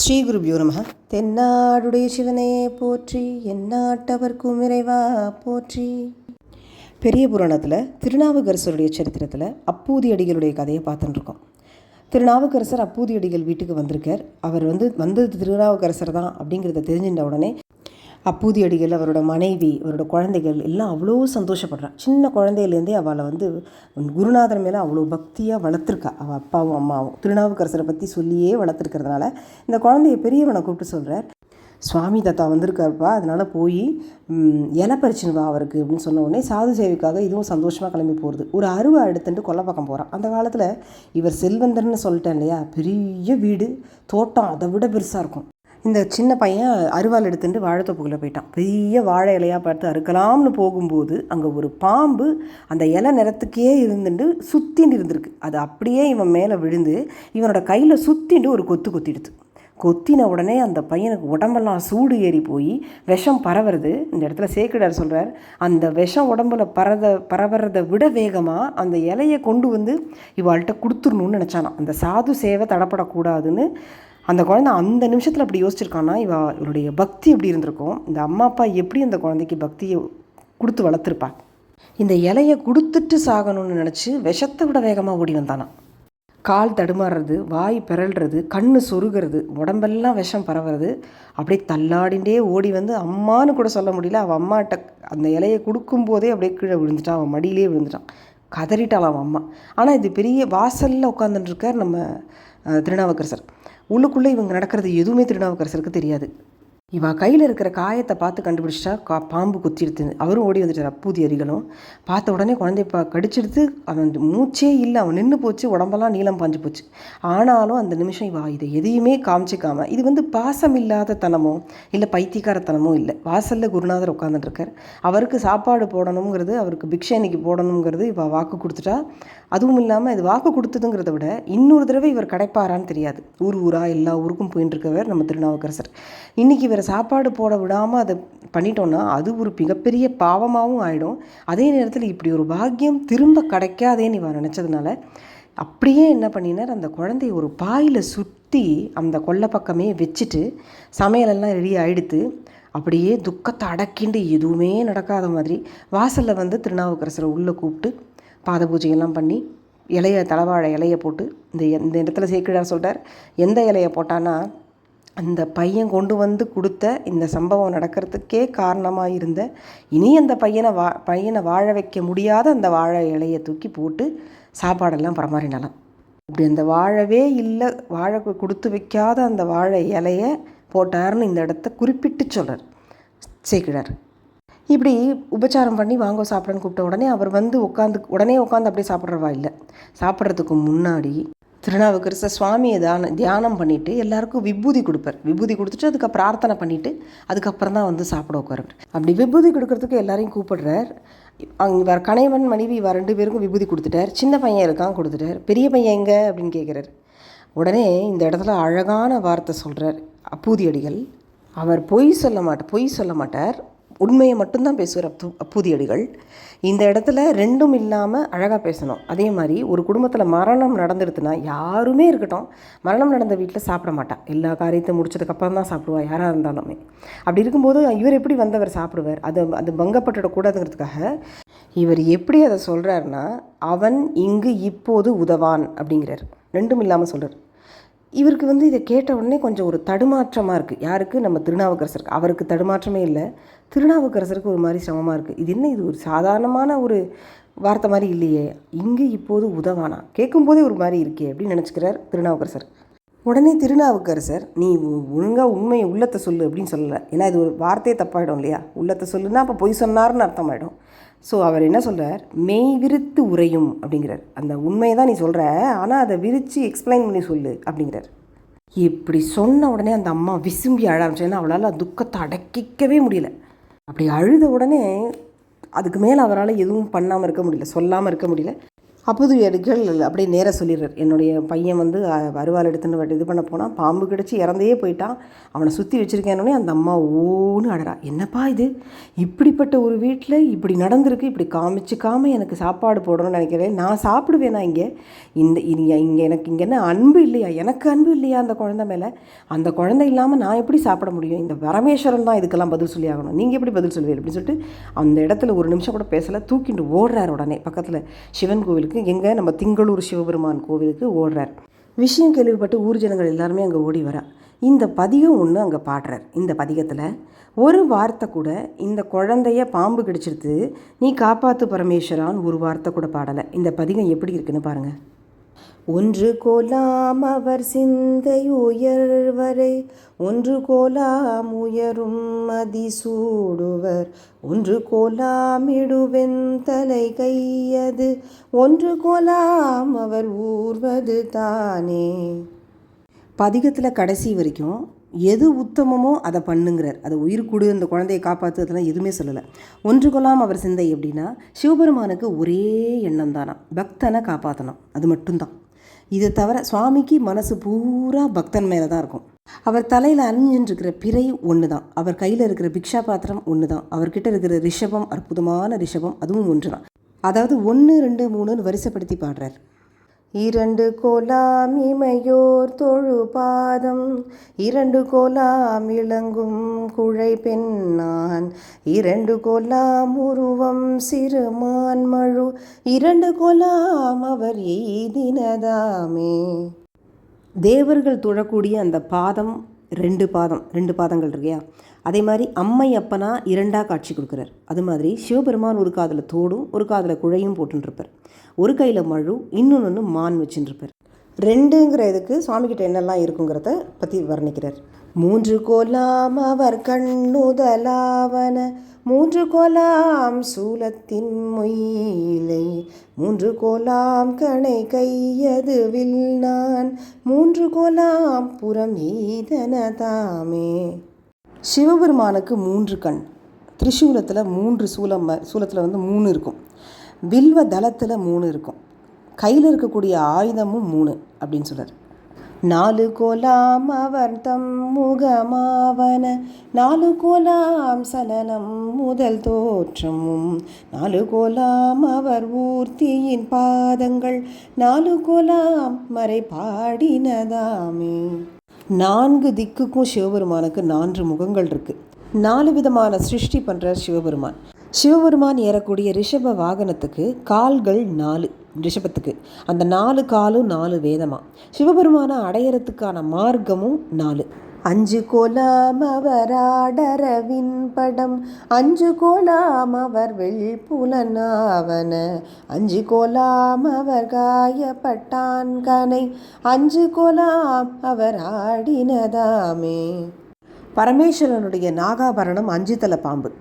ஸ்ரீ குருபியோ நம தென்னாடுடைய சிவனே போற்றி. எந்நாட்டவர்க்கும் இறைவா போற்றி. பெரிய புராணத்தில் திருநாவுக்கரசருடைய சரித்திரத்தில் அப்பூதி அடிகளுடைய கதையை பார்த்துட்டுருக்கோம். திருநாவுக்கரசர் அப்பூதி அடிகள் வீட்டுக்கு வந்திருக்கார். அவர் வந்து வந்தது திருநாவுக்கரசர் தான் அப்படிங்கிறத தெரிஞ்சின்ற உடனே அப்பூதி அடிகள் அவரோட மனைவி அவரோட குழந்தைகள் எல்லாம் அவ்வளோ சந்தோஷப்படுறான் சின்ன குழந்தையிலேருந்தே அவளை வந்து குருநாதர் மேலே அவ்வளோ பக்தியாக வளர்த்துருக்கா. அவள் அப்பாவும் அம்மாவும் திருநாவுக்கரசரை பற்றி சொல்லியே வளர்த்துருக்கிறதுனால இந்த குழந்தைய பெரியவனை கூப்பிட்டு சொல்கிறார் சுவாமி தாத்தா வந்திருக்காருப்பா அதனால் போய் இலை பறிச்சுன்னு வா அவருக்கு அப்படின்னு சொன்ன உடனே சாது சேவைக்காக இதுவும் சந்தோஷமாக கிளம்பி போகிறது ஒரு அருவா எடுத்துட்டு கொல்லை பக்கம் போகிறான் அந்த காலத்தில் இவர் செல்வந்தர்னு சொல்லிட்டேன் இல்லையா பெரிய வீடு தோட்டம் அதை விட பெருசாக இருக்கும். இந்த சின்ன பையன் அருவாள் எடுத்துட்டு வாழைத்தோப்புக்குள்ளே போயிட்டான். பெரிய வாழை இலையாக பார்த்து அறுக்கலாம்னு போகும்போது அங்கே ஒரு பாம்பு அந்த இலை நிறத்துக்கே இருந்துட்டு சுத்தின்னு இருந்திருக்கு. அது அப்படியே இவன் மேலே விழுந்து இவனோட கையில் சுத்திட்டு ஒரு கொத்து கொத்திடுது. கொத்தின உடனே அந்த பையனுக்கு உடம்பெல்லாம் சூடு ஏறி போய் விஷம் பரவுறது. இந்த இடத்துல சேக்கிடார் சொல்கிறார் அந்த விஷம் உடம்புல பரத பரவுறதை விட வேகமாக அந்த இலையை கொண்டு வந்து இவாள்கிட்ட கொடுத்துடணும்னு நினச்சானான் அந்த சாது சேவை தடப்படக்கூடாதுன்னு அந்த குழந்தை அந்த நிமிஷத்தில் அப்படி யோசிச்சிருக்கான்னா இவ இவளுடைய பக்தி எப்படி இருந்திருக்கும்? இந்த அம்மா அப்பா எப்படி அந்த குழந்தைக்கு பக்தியை கொடுத்து வளர்த்துருப்பா? இந்த இலையை கொடுத்துட்டு சாகணும்னு நினச்சி விஷத்தை விட வேகமாக ஓடி வந்தானா? கால் தடுமாறுறது வாய் பிறல்றது கண் சொருகிறது உடம்பெல்லாம் விஷம் பரவுறது அப்படியே தள்ளாடிண்டே ஓடி வந்து அம்மான்னு கூட சொல்ல முடியல. அவன் அம்மாட்ட அந்த இலையை கொடுக்கும்போதே அப்படியே கீழே விழுந்துட்டான் அவன் மடியிலே விழுந்துட்டான். கதறிட்டாள் அவன் அம்மா. ஆனால் இது பெரிய வாசலில் உட்காந்துட்டுருக்கார் நம்ம திருநாவுக்கரசர். உள்ளுக்குள்ளே இவங்க நடக்கிறது எதுவுமே திருநாவுக்கரசருக்கு தெரியாது. இவா கையில் இருக்கிற காயத்தை பார்த்து கண்டுபிடிச்சிட்டா கா பாம்பு குத்திடுது. அவரும் ஓடி வந்துட்டார். அப்பூதி அரிகளும். பார்த்த உடனே குழந்தைய பா கடிச்சிடுத்து அவன் மூச்சே இல்லை. அவன் நின்று போச்சு. உடம்பெல்லாம் நீளம் பாஞ்சு போச்சு. ஆனாலும் அந்த நிமிஷம் இவா இதை எதையுமே காமிச்சிக்காம இது வந்து பாசம் இல்லாத தனமோ இல்லை பைத்தியக்காரத்தனமோ இல்லை. வாசலில் குருநாதர் உட்காந்துட்டுருக்கார் அவருக்கு சாப்பாடு போடணுங்கிறது அவருக்கு பிக்ஷை இன்னைக்கு போடணுங்கிறது இவா வாக்கு கொடுத்துட்டா. அதுவும் இல்லாமல் இது வாக்கு கொடுத்ததுங்கிறத விட இன்னொரு தடவை இவர் கிடைப்பாரான்னு தெரியாது. ஊர் ஊராக எல்லா ஊருக்கும் போயின்னு இருக்கவர் நம்ம திருநாவுக்கரசர். இன்றைக்கி இவர் சாப்பாடு போட விடாமல் அதை பண்ணிட்டோன்னா அது ஒரு மிகப்பெரிய பாவமாகவும் ஆகிடும் அதே நேரத்தில் இப்படி ஒரு பாக்கியம் திரும்ப கிடைக்காதேன்னு இவன் நினச்சதுனால அப்படியே என்ன பண்ணினார்? அந்த குழந்தைய ஒரு பாயில் சுற்றி அந்த கொல்லை பக்கமே வச்சுட்டு சமையலெல்லாம் ரெடி ஆகிடுத்து அப்படியே துக்கத்தை அடக்கிண்டு எதுவுமே நடக்காத மாதிரி வாசலில் வந்து திருநாவுக்கரசரை உள்ளே கூப்பிட்டு பாத பூஜையெல்லாம் பண்ணி இலைய தலவாழை இலையை போட்டு இந்த இந்த இடத்துல சேக்கிழார் சொல்கிறார் எந்த இலையை போட்டான்னா அந்த பையன் கொண்டு வந்து கொடுத்த இந்த சம்பவம் நடக்கிறதுக்கே காரணமாக இருந்த இனி அந்த பையனை வா பையனை வாழ வைக்க முடியாத அந்த வாழை இலையை தூக்கி போட்டு சாப்பாடெல்லாம் பரமாறினாலாம் இப்படி அந்த வாழவே இல்லை வாழை கொடுத்து வைக்காத அந்த வாழை இலையை போட்டாருன்னு இந்த இடத்த குறிப்பிட்டு சொல்கிறார் சேக்கிழார் இப்படி உபச்சாரம் பண்ணி வாங்க சாப்பிடன்னு கூப்பிட்ட உடனே அவர் வந்து உட்காந்து உடனே உட்காந்து அப்படியே சாப்பிட்றவா இல்லை. சாப்பிட்றதுக்கு முன்னாடி திருநாவுக்கரச சுவாமியை தான தியானம் பண்ணிவிட்டு எல்லாருக்கும் விபூதி கொடுப்பார். விபூதி கொடுத்துட்டு அதுக்கு பிரார்த்தனை பண்ணிவிட்டு அதுக்கப்புறம் தான் வந்து சாப்பிட உட்காருவார். அப்படி விபூதி கொடுக்கறதுக்கு எல்லாரையும் கூப்பிடுறார். அங்கே வர கணைவன் மனைவி இவ ரெண்டு பேருக்கும் விபூதி கொடுத்துட்டார். சின்ன பையன் இருக்கான் கொடுத்துட்டார். பெரிய பையன் எங்கே அப்படின்னு கேட்குறாரு உடனே இந்த இடத்துல அழகான வார்த்தை சொல்கிறார் அப்பூதியடிகள் அவர் பொய் சொல்ல மாட்டார் பொய் சொல்ல மாட்டார். உண்மையை மட்டும்தான் பேசுவார் அப்பு அப்பூதி இந்த இடத்துல ரெண்டும் இல்லாமல் அழகாக பேசணும். அதே மாதிரி ஒரு குடும்பத்தில் மரணம் நடந்துடுதுன்னா யாருமே இருக்கட்டும் மரணம் நடந்த வீட்டில் சாப்பிட மாட்டான் எல்லா காரியத்தையும் முடிச்சதுக்கப்புறம் தான் சாப்பிடுவா யாராக இருந்தாலுமே. அப்படி இருக்கும்போது இவர் எப்படி வந்தவர் சாப்பிடுவார்? அது அது பங்கப்பட்டுடக்கூடாதுங்கிறதுக்காக இவர் எப்படி அதை சொல்கிறாருன்னா அவன் இங்கு இப்போது உதவான் அப்படிங்கிறார். ரெண்டும் இல்லாமல் சொல்கிறார் இவருக்கு வந்து இதை கேட்ட உடனே கொஞ்சம் ஒரு தடுமாற்றமாக இருக்குது யாருக்கு? நம்ம திருநாவுக்கரசருக்கு. அவருக்கு தடுமாற்றமே இல்லை. திருநாவுக்கரசருக்கு ஒரு மாதிரி சிரமமாக இருக்குது இது என்ன? இது ஒரு சாதாரணமான ஒரு வார்த்தை மாதிரி இல்லையே. இங்கே இப்போது உதவானா? கேட்கும்போதே ஒரு மாதிரி இருக்கே அப்படின்னு நினச்சிக்கிறார் திருநாவுக்கரசர். உடனே திருநாவுக்கரசர் நீ ஒழுங்காக உண்மையை உள்ளத்தை சொல்லு அப்படின்னு சொல்லலை. ஏன்னா இது ஒரு வார்த்தையே தப்பாயிடும் இல்லையா? உள்ளத்தை சொல்லுன்னா அப்போ பொய் சொன்னார்னு அர்த்தமாயிடும். ஸோ அவர் என்ன சொல்கிறார் மெய் விரித்து உரையும் அப்படிங்கிறார். அந்த உண்மையை தான் நீ சொல்கிற ஆனால் அதை விரித்து எக்ஸ்பிளைன் பண்ணி சொல்லு அப்படிங்கிறார். இப்படி சொன்ன உடனே அந்த அம்மா விசும்பி அழ ஆரம்பிச்சேன்னா அவளால் துக்கத்தை அடக்கிக்கவே முடியல. அப்படி அழுத உடனே அதுக்கு மேலே அவரால் எதுவும் பண்ணாமல் இருக்க முடியல சொல்லாமல் இருக்க முடியல. அப்போது அடிகள் அப்படியே நேராக சொல்லிடுறார். என்னுடைய பையன் வந்து வருவால் அருவாள் எடுத்துன்னு இது பண்ண போனால் பாம்பு கிடச்சி இறந்தே போயிட்டான். அவனை சுற்றி வச்சுருக்கேன்னொடனே அந்த அம்மா ஓன்னு அடறா. என்னப்பா இது? இப்படிப்பட்ட ஒரு வீட்டில் இப்படி நடந்திருக்கு. இப்படி காமிச்சிக்காம எனக்கு சாப்பாடு போடணும்னு நினைக்கிறேன் நான் சாப்பிடுவேனா இங்கே? இந்த இங்கே இங்கே எனக்கு இங்கே என்ன அன்பு இல்லையா? எனக்கு அன்பு இல்லையா அந்த குழந்தை மேலே? அந்த குழந்தை இல்லாமல் நான் எப்படி சாப்பிட முடியும்? இந்த பரமேஸ்வரன் தான் இதுக்கெல்லாம் பதில் சொல்லி ஆகணும். நீங்கள் எப்படி பதில் சொல்லுவீங்க அப்படின்னு சொல்லிட்டு அந்த இடத்துல ஒரு நிமிஷம் கூட பேசலை. தூக்கிட்டு ஓடுறார் உடனே. பக்கத்தில் சிவன் கோவிலுக்கு எங்கே நம்ம திங்களூர் சிவபெருமான் கோவிலுக்கு ஓடுறார். விஷயம் கேள்விப்பட்டு ஊர் ஜனங்கள் எல்லாருமே அங்கே ஓடி வரா. இந்த பதிகம் ஒன்று அங்கே பாடுறார். இந்த பதிகத்தில் ஒரு வார்த்தை கூட இந்த குழந்தைய பாம்பு கடிச்சிருத்து நீ காப்பாத்து பரமேஸ்வரான்னு ஒரு வார்த்தை கூட பாடலை. இந்த பதிகம் எப்படி இருக்குன்னு பாருங்கள் ஒன்று கோலாம் அவர் சிந்தை உயர்வரை ஒன்று கோலாம் உயரும் மதிசூடுவர் ஒன்று கோலாம் தலை கையது ஒன்று கோலாம் அவர் ஊர்வது தானே. பதிகத்தில் கடைசி வரைக்கும் எது உத்தமமோ அதை பண்ணுங்கிறார். அது உயிர் கொடு அந்த குழந்தையை காப்பாற்று அதெல்லாம் எதுவுமே சொல்லலை. ஒன்று கொள்ளாம் அவர் சிந்தை எப்படின்னா சிவபெருமானுக்கு ஒரே எண்ணம் தானா பக்தனை காப்பாற்றணும் அது மட்டும்தான். இதை தவிர சுவாமிக்கு மனசு பூரா பக்தன் மேலே தான் இருக்கும். அவர் தலையில் அணிஞ்சின்றிருக்கிற இருக்கிற பிறை ஒன்று தான் அவர் கையில் இருக்கிற பிக்ஷா பாத்திரம் ஒன்று தான் அவர்கிட்ட இருக்கிற ரிஷபம் அற்புதமான ரிஷபம் அதுவும் ஒன்று தான் அதாவது ஒன்று ரெண்டு மூணுன்னு வரிசைப்படுத்தி பாடுறார். இரண்டு கோலாம் இமையோர் தொழு பாதம் இரண்டு கோலாம் இளங்கும் குழை பெண்ணான். இரண்டு கோலாம் உருவம் சிறுமான் மழு. இரண்டு கோலாம் அவர் எய்தினதாமே தேவர்கள் தொழக்கூடிய அந்த பாதம் ரெண்டு பாதம் ரெண்டு பாதங்கள் இருக்கையா? அதே மாதிரி அம்மை அப்பனா இரண்டாக காட்சி கொடுக்குறார். அது மாதிரி சிவபெருமான் ஒரு காதில் தோடும் ஒரு காதில் குழையும் போட்டுருப்பார். ஒரு கையில் மழு இன்னொன்று மான் வச்சுருப்பார். ரெண்டுங்கிற இதுக்கு சுவாமிகிட்ட என்னெல்லாம் இருக்குங்கிறத பற்றி வர்ணிக்கிறார். மூன்று கோலாம் அவர் கண்ணுதலாவன மூன்று கோலாம் சூலத்தின் மொயிலை மூன்று கோலாம் கணை கையது நான் மூன்று கோலாம் புறம் ஈதன தாமே. சிவபெருமானுக்கு மூன்று கண். திரிசூலத்தில் மூன்று சூலம் சூலத்தில் வந்து மூணு இருக்கும். வில்வ தளத்தில் மூணு இருக்கும். கையில் இருக்கக்கூடிய ஆயுதமும் மூணு அப்படின்னு சொல்கிறார் நாலு கோலாம் அவர் தம் முகமாவன நாலு கோலாம் சலனம் முதல் தோற்றமும் நாலு கோலாம் அவர் ஊர்த்தியின் பாதங்கள் நாலு கோலாம் மறை பாடினதாமே. நான்கு திக்குக்கும் சிவபெருமானுக்கு நான்கு முகங்கள் இருக்கு. நாலு விதமான சிருஷ்டி பண்ணுறார் சிவபெருமான். சிவபெருமான் ஏறக்கூடிய ரிஷப வாகனத்துக்கு கால்கள் நாலு. ரிஷபத்துக்கு. அந்த நாலு காலும் நாலு வேதமா? சிவபெருமானை அடையறதுக்கான மார்க்கமும் நாலு. அஞ்சு கோலாம் அவர் ஆடரவின் படம் அஞ்சு கோலாம் அவர் வெள்புலனாவன அஞ்சு கோலாம் அவர் காயப்பட்டான் கனை அஞ்சு கோலாம் அவர் ஆடினதாமே. பரமேஸ்வரனுடைய நாகாபரணம் அஞ்சு தலை பாம்பு.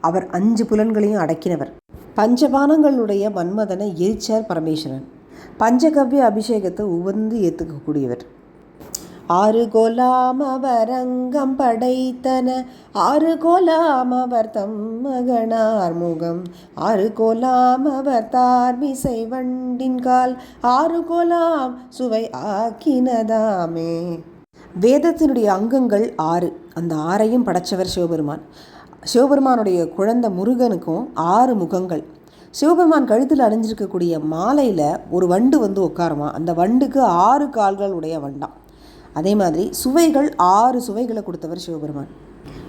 அவர் அஞ்சு புலன்களையும் அடக்கினவர். பஞ்சபானங்களுடைய மன்மதனை எரிச்சார் பரமேஸ்வரன். பஞ்சகவ்ய அபிஷேகத்தை உவந்து ஏற்றுக்கக்கூடியவர் ஆறு கோலாமவரங்கம் அங்கம் படைத்தன ஆறு கோலாமவர் அவர் தம் மகனார் முகம். ஆறு கோலாமவர் தார்மிசை வண்டின் கால் ஆறு கோலாம் சுவை ஆக்கினதாமே. வேதத்தினுடைய அங்கங்கள் ஆறு. அந்த ஆறையும் படைச்சவர் சிவபெருமான். சிவபெருமானுடைய குழந்தை முருகனுக்கும் ஆறு முகங்கள். சிவபெருமான் கழுத்தில் அணிஞ்சிருக்கக்கூடிய மாலையில் ஒரு வண்டு வந்து உட்காருமா? அந்த வண்டுக்கு ஆறு கால்கள் உடைய வண்டாம் அதே மாதிரி சுவைகள் ஆறு சுவைகளை கொடுத்தவர் சிவபெருமான்.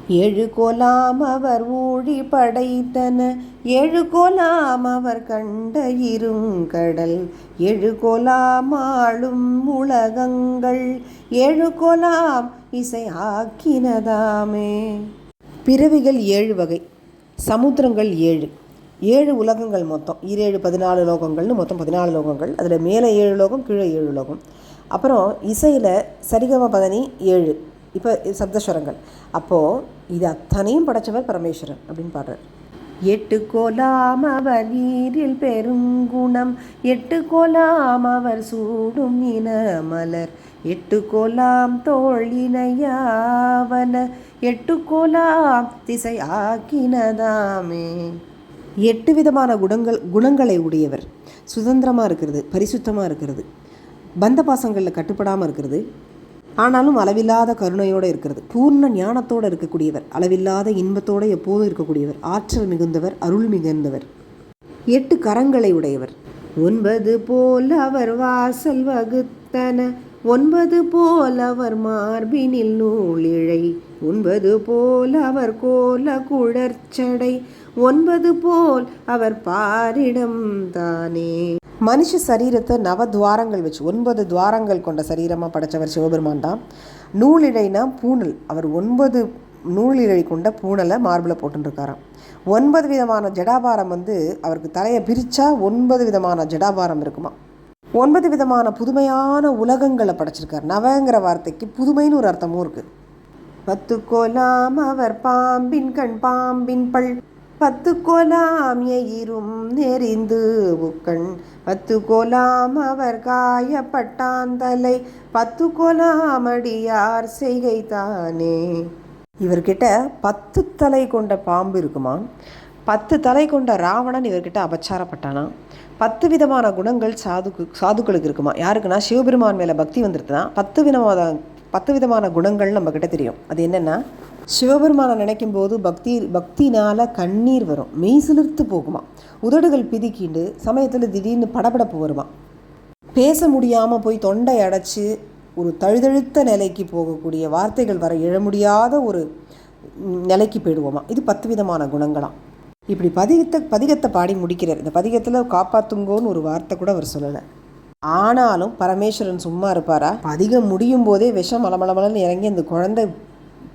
ஏழு கோலாம் அவர் ஊழி படைத்தன ஏழு கோலாம் அவர் கண்ட இருங்கடல் ஏழு கோலாம் ஆளும் உலகங்கள் ஏழு கோலாம் இசை ஆக்கினதாமே. பிறவிகள் ஏழு வகை சமுத்திரங்கள் ஏழு. ஏழு உலகங்கள் மொத்தம். ஈரேழு பதினாலு லோகங்கள்னு மொத்தம் பதினாலு லோகங்கள். அதில் மேலே ஏழு லோகம் கீழே ஏழு லோகம். அப்புறம் இசையில் சரிகம பதனி ஏழு. இப்போ சப்தஸ்வரங்கள். அப்போது இது அத்தனையும் படைச்சவர் பரமேஸ்வரன் அப்படின்னு பாடுறார். எட்டு கோலாம் அவர் நீரில் பெருங்குணம் எட்டு கோலாம் அவர் சூடும் இன மலர். எட்டு கோலாம் தோழினையாவன எட்டு கோலாம் திசை ஆக்கினதாமே. எட்டு விதமான குணங்கள் குணங்களை உடையவர். சுதந்திரமாக இருக்கிறது பரிசுத்தமாக இருக்கிறது. பந்த பாசங்களில் கட்டுப்படாமல் இருக்கிறது. ஆனாலும் அளவில்லாத கருணையோடு இருக்கிறது. பூர்ண ஞானத்தோடு இருக்கக்கூடியவர் அளவில்லாத இன்பத்தோடு எப்போதும் இருக்கக்கூடியவர். ஆற்றல் மிகுந்தவர் அருள் மிகுந்தவர். எட்டு கரங்களை உடையவர். ஒன்பது போல் அவர் வாசல் வகுத்தன. ஒன்பது போல் அவர் மார்பினில் நூலிழை ஒன்பது போல் அவர் கோல குழற்சடை ஒன்பது போல் அவர் பாரிடம் தானே. மனுஷ சரீரத்தை நவ துவாரங்கள் வச்சு ஒன்பது துவாரங்கள் கொண்ட சரீரமாக படைச்சவர் சிவபெருமான் தான். நூலிழைனா பூணல். அவர் ஒன்பது நூலிழை கொண்ட பூணலை மார்பில் போட்டுருக்காராம். ஒன்பது விதமான ஜடாபாரம் வந்து அவருக்கு தலையை பிரித்தா ஒன்பது விதமான ஜடாபாரம் இருக்குமா ஒன்பது விதமான புதுமையான உலகங்களை படைச்சிருக்கார். நவங்கிற வார்த்தைக்கு புதுமைன்னு ஒரு அர்த்தமும் இருக்குது பத்து கோலாம் அவர் பாம்பின் கண் பாம்பின் பல். பத்து கோலாம் எயிரும் நெறிந்து உக்கண். பத்து கோலாம் அவர் காயப்பட்டாந்தலை. பத்து கோலாம் அடியார் செய்கை தானே இவர்கிட்ட பத்து தலை கொண்ட பாம்பு இருக்குமா? பத்து தலை கொண்ட ராவணன் இவர்கிட்ட அபச்சாரப்பட்டானா? பத்து விதமான குணங்கள் சாதுக்கு சாதுக்களுக்கு இருக்குமா? யாருக்குன்னா சிவபெருமான் மேலே பக்தி வந்துருதுன்னா பத்து விதமான பத்து விதமான குணங்கள் நம்மக்கிட்ட தெரியும். அது என்னென்னா சிவபெருமானை நினைக்கும் போது பக்தி பக்தினால் கண்ணீர் வரும். மெய் சிலிர்த்து போகுமா? உதடுகள் பிதிக்கிண்டு சமயத்தில் திடீர்னு படபடப்பு வருமா? பேச முடியாமல் போய் தொண்டை அடைச்சி ஒரு தழுதழுத்த நிலைக்கு போகக்கூடிய வார்த்தைகள் வர எழ முடியாத ஒரு நிலைக்கு போயிடுவோமா? இது பத்து விதமான குணங்களாம் இப்படி பதிகத்தை பதிகத்தை பாடி முடிக்கிறார். இந்த பதிகத்தில் காப்பாத்துங்கோன்னு ஒரு வார்த்தை கூட அவர் சொல்லலை. ஆனாலும் பரமேஸ்வரன் சும்மா இருப்பாரா? பதிகம் முடியும் போதே விஷம் மலமளமலன்னு இறங்கி அந்த குழந்தை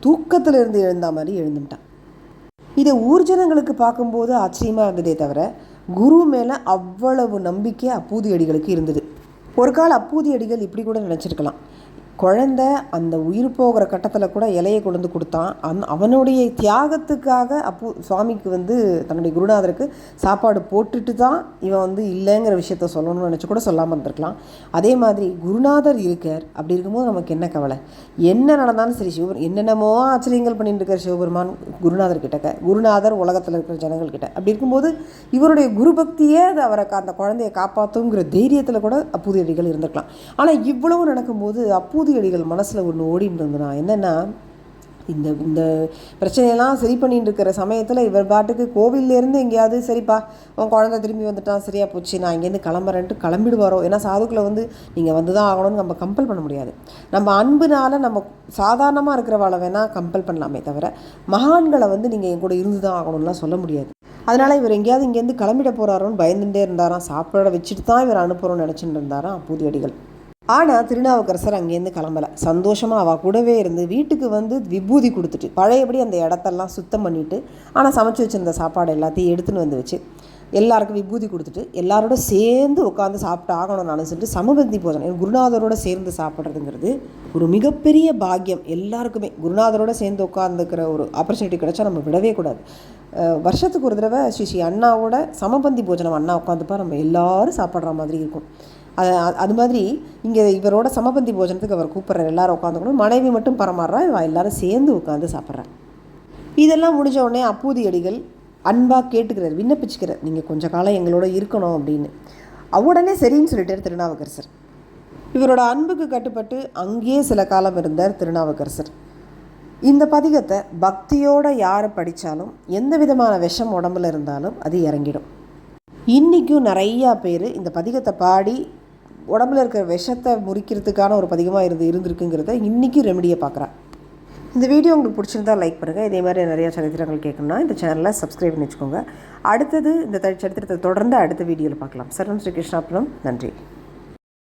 தூக்கத்தில் இருந்து எழுந்த மாதிரி எழுந்துட்டான். இதை ஊர்ஜனங்களுக்கு பார்க்கும்போது ஆச்சரியமாக இருந்ததே தவிர குரு மேலே அவ்வளவு நம்பிக்கை அப்பூதி அடிகளுக்கு இருந்தது. ஒரு கால அப்பூதி அடிகள் இப்படி கூட நினச்சிருக்கலாம். குழந்த அந்த உயிர் போகிற கட்டத்தில் கூட இலையை கொண்டு வந்து கொடுத்தான். அந் அவனுடைய தியாகத்துக்காக அப்போ சுவாமிக்கு வந்து தன்னுடைய குருநாதருக்கு சாப்பாடு போட்டுட்டு தான் இவன் வந்து இல்லைங்கிற விஷயத்த சொல்லணும்னு நினச்சி கூட சொல்லாமல் இருந்திருக்கலாம். அதே மாதிரி குருநாதர் இருக்கார். அப்படி இருக்கும்போது நமக்கு என்ன கவலை? என்ன நடந்தாலும் சரி சிவபெரும் என்னென்னமோ ஆச்சரியங்கள் பண்ணிட்டு இருக்கார் சிவபெருமான் குருநாதர் கிட்டக்க குருநாதர் உலகத்தில் இருக்கிற ஜனங்கள் கிட்ட அப்படி இருக்கும்போது இவருடைய குரு பக்தியே அது அவரை அந்த குழந்தையை காப்பாற்றுங்கிற தைரியத்தில் கூட அப்புதியடிகள் இருந்திருக்கலாம். ஆனால் இவ்வளவு நடக்கும்போது அப்பு அடிகள் மனசில் ஒன்று ஓடிட்டு இருந்ததுனா என்னென்னா இந்த இந்த பிரச்சனையெல்லாம் சரி பண்ணிட்டு இருக்கிற சமயத்தில் இவர் பாட்டுக்கு கோவில்லேருந்து எங்கேயாவது சரிப்பா உன் குழந்த திரும்பி வந்துட்டான் சரியா போச்சு நான் இங்கேருந்து கிளம்புறேன்ட்டு கிளம்பிடுவாரோ? ஏன்னா சாதுக்களை வந்து நீங்கள் வந்து தான் ஆகணும்னு நம்ம கம்பல் பண்ண முடியாது. நம்ம அன்புனால் நம்ம சாதாரணமாக இருக்கிறவாளை வேணால் கம்பல் பண்ணலாமே தவிர மகான்களை வந்து நீங்கள் என் கூட இருந்து தான் ஆகணும்லாம் சொல்ல முடியாது. அதனால் இவர் எங்கேயாவது இங்கேருந்து கிளம்பிட போகிறாரோன்னு பயந்துட்டே இருந்தாராம். சாப்பிட வச்சுட்டு தான் இவர் அனுப்புகிறோன்னு நினச்சிட்டு இருந்தாராம். பூதியடிகள் ஆனால் திருநாவுக்கரசர் அங்கேருந்து கிளம்பலை. சந்தோஷமாக அவள் கூடவே இருந்து வீட்டுக்கு வந்து விபூதி கொடுத்துட்டு பழையபடி அந்த இடத்தெல்லாம் சுத்தம் பண்ணிவிட்டு ஆனால் சமைச்சு வச்சுருந்த சாப்பாடு எல்லாத்தையும் எடுத்துன்னு வந்து வச்சு எல்லாருக்கும் விபூதி கொடுத்துட்டு எல்லாரோட சேர்ந்து உட்காந்து சாப்பிட்டு ஆகணும் நான் சொல்லிட்டு சமபந்தி போஜனம் குருநாதரோட சேர்ந்து சாப்பிட்றதுங்கிறது ஒரு மிகப்பெரிய பாக்கியம். எல்லாருக்குமே குருநாதரோட சேர்ந்து உட்காந்துக்கிற ஒரு ஆப்பர்ச்சுனிட்டி கிடைச்சா நம்ம விடவே கூடாது. வருஷத்துக்கு ஒரு தடவை ஸ்ரீ ஸ்ரீ அண்ணாவோட சமபந்தி போஜனம் அண்ணா உட்காந்துப்பா நம்ம எல்லாரும் சாப்பிட்ற மாதிரி இருக்கும். அது அது மாதிரி இங்கே இவரோட சமபந்தி போஜனத்துக்கு அவர் கூப்பிட்றாரு. எல்லாரும் உட்காந்துக்கணும் மனைவி மட்டும் பரமாடுறா இவன் எல்லாரும் சேர்ந்து உட்காந்து சாப்பிட்றேன் இதெல்லாம் முடிஞ்ச உடனே அப்பூதி அடிகள் அன்பாக கேட்டுக்கிறார் விண்ணப்பிச்சுக்கிறார். நீங்கள் கொஞ்ச காலம் எங்களோட இருக்கணும் அப்படின்னு. உடனே சரின்னு சொல்லிட்டார் திருநாவுக்கரசர். இவரோட அன்புக்கு கட்டுப்பட்டு அங்கேயே சில காலம் இருந்தார் திருநாவுக்கரசர். இந்த பதிகத்தை பக்தியோடு யார் படித்தாலும் எந்த விதமான விஷம் உடம்புல இருந்தாலும் அது இறங்கிடும். இன்றைக்கும் நிறையா பேர் இந்த பதிகத்தை பாடி உடம்புல இருக்கிற விஷத்தை முறிக்கிறதுக்கான ஒரு பதிகமாக இருந்து இருந்திருக்குங்கிறத இன்றைக்கி ரெமடியை பார்க்குறேன். இந்த வீடியோ உங்களுக்கு பிடிச்சிருந்தா லைக் பண்ணுங்கள் இதே மாதிரி நிறையா சரித்திரங்கள் கேட்கணும்னா இந்த சேனலை சப்ஸ்கிரைப் பண்ணி வச்சுக்கோங்க. அடுத்தது இந்த சரித்திரத்தை தொடர்ந்து அடுத்த வீடியோவில் பார்க்கலாம். சரண் ஸ்ரீ கிருஷ்ணாபுரம். நன்றி.